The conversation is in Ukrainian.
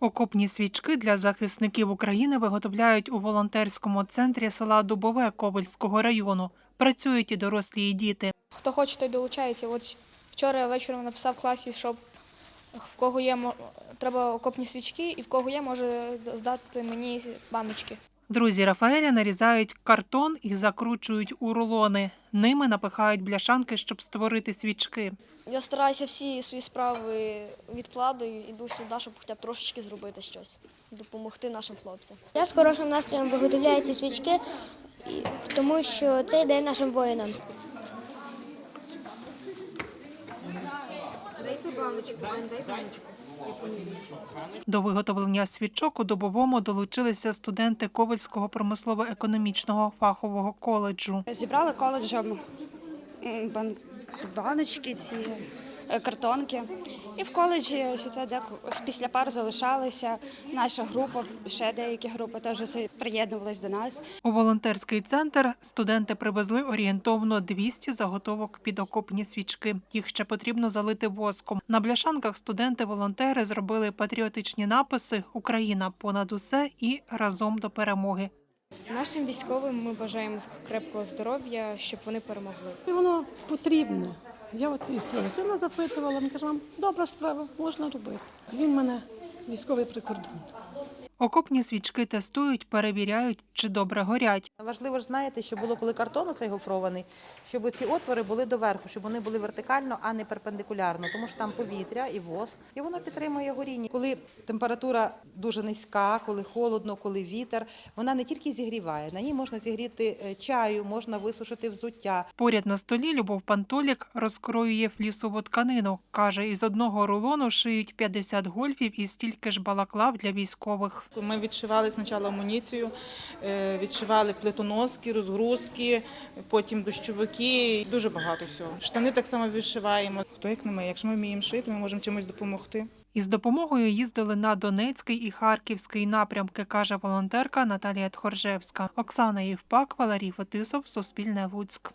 Окопні свічки для захисників України виготовляють у волонтерському центрі села Дубове Ковельського району. Працюють і дорослі, і діти. Хто хоче, той долучається. От вчора вечором написав в класі, щоб в кого є треба окопні свічки, і в кого є, може здати мені баночки. Друзі Рафаеля нарізають картон і закручують у рулони. Ними напихають бляшанки, щоб створити свічки. Я стараюся всі свої справи відкладаю, іду сюди, щоб хоча б трошечки зробити щось, допомогти нашим хлопцям. Я з хорошим настроєм виготовляю ці свічки, тому що це йде нашим воїнам. До виготовлення свічок у добовому долучилися студенти Ковальського промислово-економічного фахового коледжу. Зібрали коледжем баночки, ці картонки. І в коледжі ось це після пар залишалися. Наша група, ще деякі групи теж це приєднувались до нас. У волонтерський центр студенти привезли орієнтовно 200 заготовок під окопні свічки. Їх ще потрібно залити воском. На бляшанках студенти-волонтери зробили патріотичні написи Україна понад усе і разом до перемоги. Нашим військовим ми бажаємо крепкого здоров'я, щоб вони перемогли. І воно потрібне. Я от і свого сина запитувала, він каже, вам добра справа, можна робити. Він мене військовий прикордонник. Окопні свічки тестують, перевіряють, чи добре горять. Важливо ж знаєте, що було коли картон цей гофрований, щоб ці отвори були доверху, щоб вони були вертикально, а не перпендикулярно, тому що там повітря і воск, і воно підтримує горіння. Коли температура дуже низька, коли холодно, коли вітер, вона не тільки зігріває, на ній можна зігріти е, чаю, можна висушити взуття. Поряд на столі Любов Пантолік розкроює флісову тканину. Каже, із одного рулону шиють 50 гольфів і стільки ж балаклав для військових. Ми відшивали спочатку амуніцію, е, відшивали плитоноски, розгрузки, потім дощовики, дуже багато всього. Штани так само відшиваємо. Хто як не ми? Якщо ми вміємо шити, ми можемо чимось допомогти. Із допомогою їздили на Донецький і Харківський напрямки, каже волонтерка Наталія Тхоржевська. Оксана Євпак, Валерій Фетисов, Суспільне Луцьк.